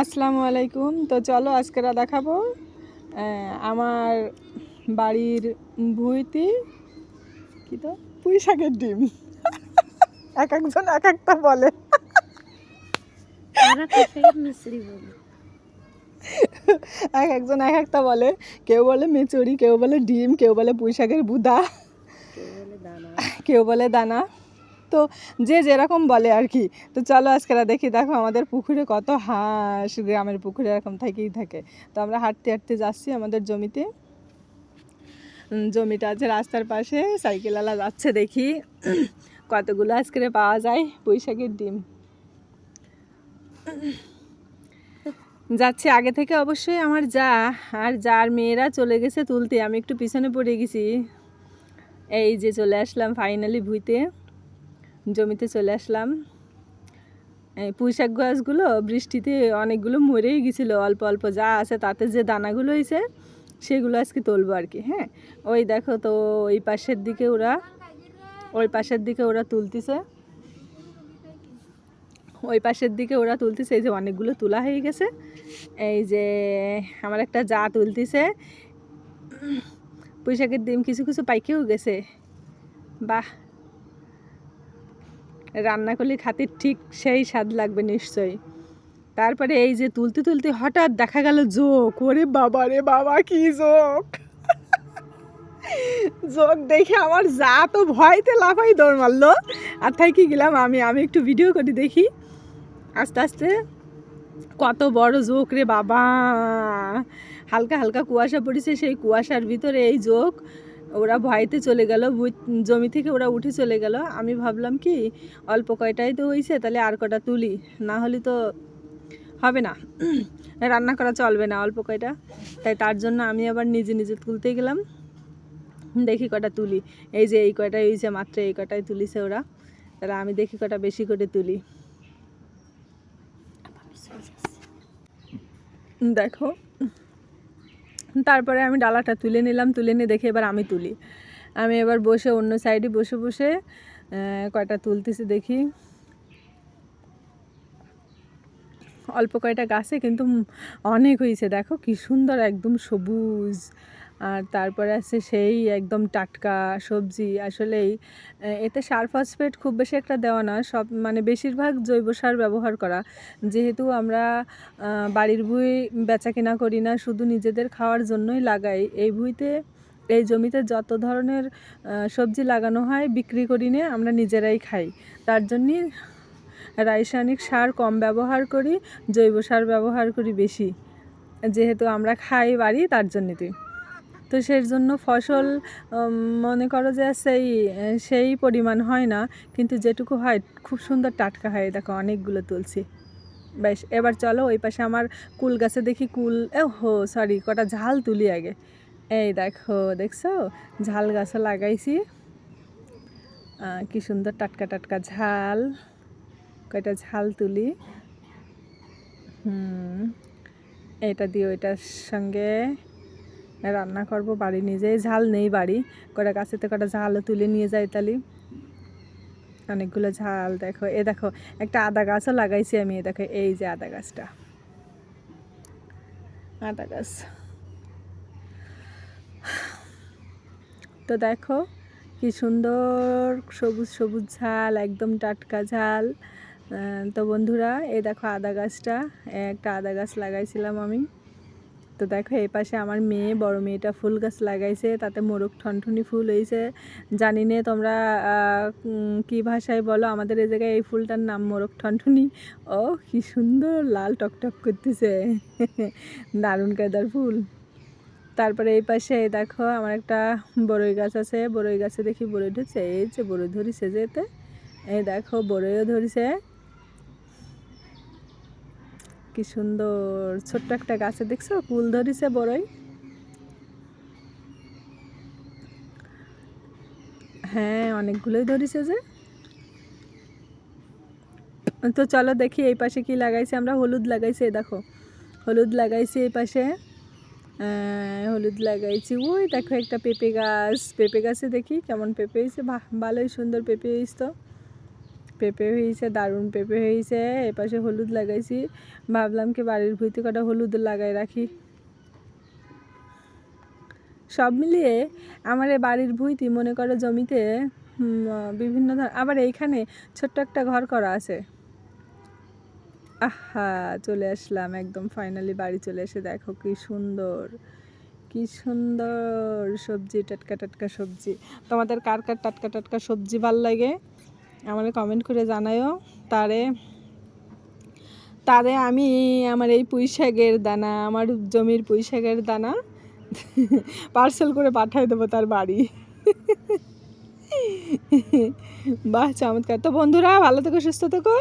আসসালামু আলাইকুম। তো চলো আজকে দেখাবো আমার বাড়ির ভুঁইতে কি তো? পুঁই শাকের ডিম। এক একজন এক একটা বলে। এক একজন এক একটা বলে। কেউ বলে মেচুরি কেউ বলে ডিম কেউ বলে পুঁই শাকের বুদা দানা। কেউ বলে দানা। তো যে যেরকম বলে আর কি। তো চলো আজকে দেখি, দেখো আমাদের পুকুরে কত হাঁস, গ্রামের পুকুরে এরকম থেকেই থাকে। তো আমরা হাঁটতে হাঁটতে যাচ্ছি আমাদের জমিতে। জমিটা আছে রাস্তার পাশে, সাইকেলওয়ালা যাচ্ছে দেখি। কতগুলো আজকে পাওয়া যায়? বৈশাখের ডিম। যাচ্ছে আগে থেকে অবশ্যই আমার যা, আর যার মেয়েরা চলে গেছে তুলতে, আমি একটু পিছনে পড়ে গেছি। এই যে চলে আসলাম ফাইনালি ভুইতে। জমিতে চলে আসলাম। এই পুঁইশাক গাছগুলো বৃষ্টিতে অনেকগুলো মরেই গেছিল, অল্প অল্প যা আছে তাতে যে দানাগুলো হয়েছে, সেগুলো আজকে তুলবো আর কি হ্যাঁ? ওই দেখো তো, ওই পাশের দিকে ওরা, ওই পাশের দিকে ওরা তুলতেছে। ওই পাশের দিকে ওরা তুলতেছে, এই যে অনেকগুলো তোলা হয়ে গেছে। এই যে আমার একটা যা তুলতেছে, পুঁইশাকের ডিম কিছু কিছু পাইকেও গেছে। বাহ! রান্না করলে খাতির ঠিক সেই স্বাদ লাগবে নিশ্চয়ই। তারপরে এই যে তুলতে তুলতে হঠাৎ দেখা গেল জোক। ওরে বাবা রে বাবা, কি জোক? জোক দেখে আমার যা তো ভয়তে লাফাই দৌড় মারলো। আর তাই কি গেলাম আমি আমি একটু ভিডিও করে দেখি। আস্তে আস্তে কত বড় জোক রে বাবা। হালকা হালকা কুয়াশা পড়েছে সেই কুয়াশার ভিতরে এই জোক। ওরা ভয়তে চলে গেল জমি থেকে ওরা উঠে চলে গেল। আমি ভাবলাম কি, অল্প কয়টাই তো হয়েছে তাহলে আর কটা তুলি, না হলে তো হবে না। রান্না করা চলবে না অল্প কয়টা। তাই তার জন্য আমি আবার নিজে নিজে তুলতে গেলাম। দেখি কটা তুলি। এই যে এই কয়টাই হয়েছে মাত্র এই কটাই তুলিছে ওরা। তাহলে আমি দেখি কটা বেশি করে তুলি। দেখো তারপরে আমি ডালাটা তুলে নিলাম, তুলে নিয়ে দেখে এবার আমি তুলি। আমি এবার বসে অন্য সাইডে বসে বসে কয়টা তুলতেছি দেখি। অল্প কয়টা গাছে কিন্তু অনেক হয়েছে, দেখো কি সুন্দর, একদম সবুজ। আর তারপরে আছে সেই একদম টাটকা সবজি। আসলেই এতে সার ফসফেট খুব বেশি একটা দেওয়া না, সব মানে বেশিরভাগ জৈব সার ব্যবহার করা। যেহেতু আমরা বাড়ির ভুঁই বেচা কেনা করি না, শুধু নিজেদের খাওয়ার জন্যই লাগাই। এই ভুঁইতে, এই জমিতে যত ধরনের সবজি লাগানো হয়, বিক্রি করি নিয়ে আমরা নিজেরাই খাই। তার জন্যই রাসায়নিক সার কম ব্যবহার করি, জৈব সার ব্যবহার করি বেশি। যেহেতু আমরা খাই বাড়ি, তার জন্যেতে। তো সেই জন্য ফসল মনে করো যে সেই সেই পরিমাণ হয় না, কিন্তু যেটুকু হয়, খুব সুন্দর টাটকা হয়। দেখো অনেকগুলো তুলছি। বেশ, এবার চলো ওই পাশে আমার কুল গাছে দেখি কুল এ হো সরি কটা ঝাল তুলি আগে। এই দেখো, দেখছ? ঝাল গাছও লাগাইছি। কি সুন্দর টাটকা টাটকা ঝাল। কয়টা ঝাল তুলি। হুম, এটা দিয়ে ওইটার সঙ্গে। রান্না করব, বাড়ি নিজেই, ঝাল নেই বাড়ি। কটা গাছেতে কটা ঝালও তুলে নিয়ে যাই তালি। অনেকগুলো ঝাল, দেখো, এ দেখো, একটা আদা গাছও লাগাইছি আমি, এ দেখো, এই যে আদা গাছটা। আদা গাছ। তো দেখো, কি সুন্দর সবুজ সবুজ ঝাল, একদম টাটকা ঝাল। তো বন্ধুরা এই দেখো আদা গাছটা একটা আদা গাছ লাগাইছিলাম আমি। তো দেখো এই পাশে আমার মেয়ে, বড় মেয়েটা ফুল গাছ লাগাইছে, তাতে মোরগ ঠনঠনি ফুল হয়েছে জানি না তোমরা কি ভাষায় বলো, আমাদের এই জায়গায় এই ফুলটার নাম মোরগ ঠনঠনি। ও, কি সুন্দর লাল টকটক করতেছে। দারুণ কায়দার ফুল। তারপরে এই পাশে দেখো আমার একটা বড়ই গাছ আছে, বড়ই গাছে দেখি বড়ই ধরছে এই যে বড়ই ধরিছে যেতে। এই দেখো বড়ইও ধরিছে। কি সুন্দর, ছোট্ট একটা গাছে দেখছ? কুল ধরিছে বড়ই। হ্যাঁ অনেকগুলোই ধরিছে যে। তো চলো দেখি এই পাশে কি লাগাইছে। আমরা হলুদ লাগাইছি দেখো। হলুদ লাগাইছি এই পাশে। হলুদ লাগাইছি। ওই দেখো একটা পেঁপে গাছ। পেঁপে গাছে দেখি কেমন পেঁপে হয়েছে ভালোই সুন্দর পেঁপে হয়েছে তো পেঁপে হয়েছে, দারুণ পেঁপে হয়েছে। এপাশে হলুদ লাগাইছি। ভাবলাম কি বাড়ির ভুঁইতে কটা হলুদ লাগাই রাখি। সব মিলিয়ে আমার বাড়ির ভুঁইতে মনে করো জমিতে বিভিন্ন ধর, আবার এইখানে ছোট্ট একটা ঘর করা আছে। আহা, চলে আসলাম একদম ফাইনালি বাড়ি চলে এসে দেখো কি সুন্দর কি সুন্দর সবজি, টাটকা টাটকা সবজি। তোমাদের কার কার টাটকা টাটকা সবজি ভালো লাগে? আমাকে কমেন্ট করে জানায়ও তারে তারে আমি আমার এই পুঁই শাকের দানা, আমার জমির পুঁই শাকের দানা পার্সেল করে পাঠিয়ে দেবো তার বাড়ি। বাহ, চমৎকার। তো বন্ধুরা, ভালো থেকো, সুস্থ থেকো।